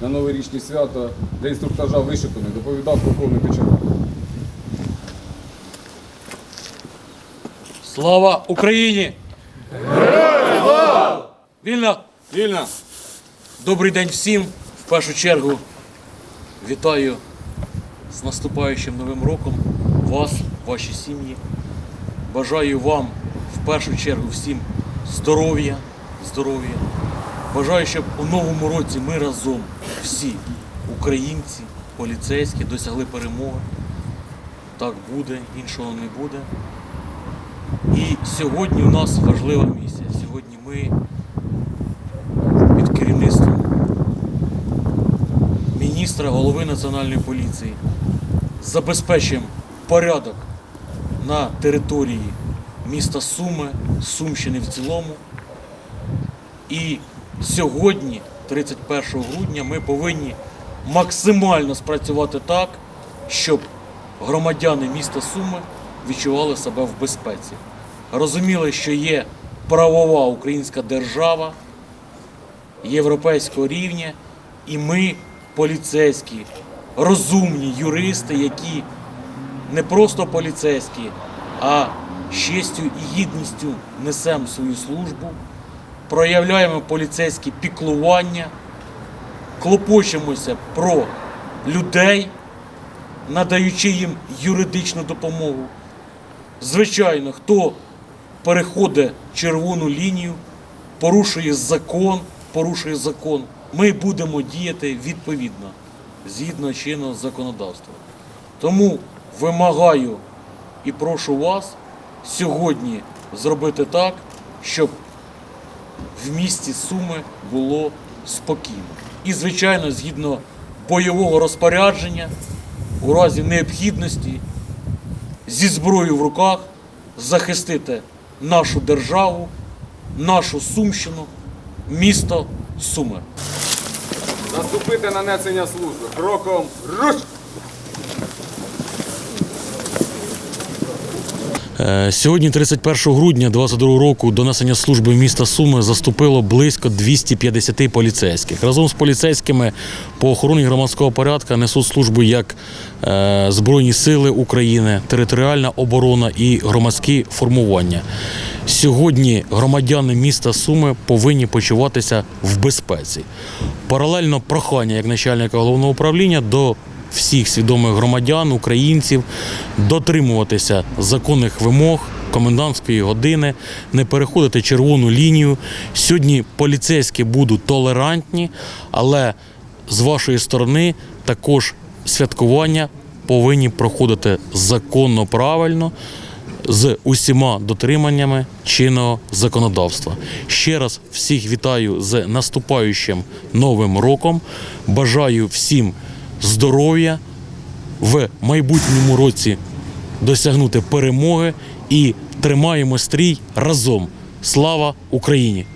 на новорічні свята для інструктажа вишиканий, доповідав полковник Кочерга. Слава Україні! Вільно! Вільно! Добрий день всім. В першу чергу вітаю з наступаючим новим роком вас, ваші сім'ї. Бажаю вам в першу чергу всім здоров'я, здоров'я. Бажаю, щоб у новому році ми разом всі українці, поліцейські досягли перемоги. Так буде, іншого не буде. І сьогодні у нас важлива місія. Сьогодні ми під керівництвом міністра голови Національної поліції забезпечуємо порядок на території міста Суми, Сумщини в цілому. І сьогодні, 31 грудня, ми повинні максимально спрацювати так, щоб громадяни міста Суми відчували себе в безпеці. Розуміли, що є правова українська держава європейського рівня, і ми, поліцейські, розумні юристи, які не просто поліцейські, а з честю і гідністю несемо свою службу, проявляємо поліцейське піклування, клопочемося про людей, надаючи їм юридичну допомогу. Звичайно, хто переходить червону лінію, порушує закон, порушує закон, ми будемо діяти відповідно, згідно чинного законодавства. Тому вимагаю і прошу вас сьогодні зробити так, щоб в місті Суми було спокійно. І, звичайно, згідно бойового розпорядження, у разі необхідності зі зброєю в руках захистити нашу державу, нашу Сумщину, місто Суми. Заступити на несення служби. Кроком руш! Сьогодні, 31 грудня 2022 року, до несення служби міста Суми заступило близько 250 поліцейських. Разом з поліцейськими по охороні громадського порядку несуть службу як е, Збройні сили України, територіальна оборона і громадські формування. Сьогодні громадяни міста Суми повинні почуватися в безпеці. Паралельно прохання як начальника головного управління до всіх свідомих громадян, українців дотримуватися законних вимог комендантської години, не переходити червону лінію. Сьогодні поліцейські будуть толерантні, але з вашої сторони також святкування повинні проходити законно правильно. З усіма дотриманнями чинного законодавства. Ще раз всіх вітаю з наступаючим новим роком. Бажаю всім здоров'я в майбутньому році досягнути перемоги і тримаємо стрій разом. Слава Україні!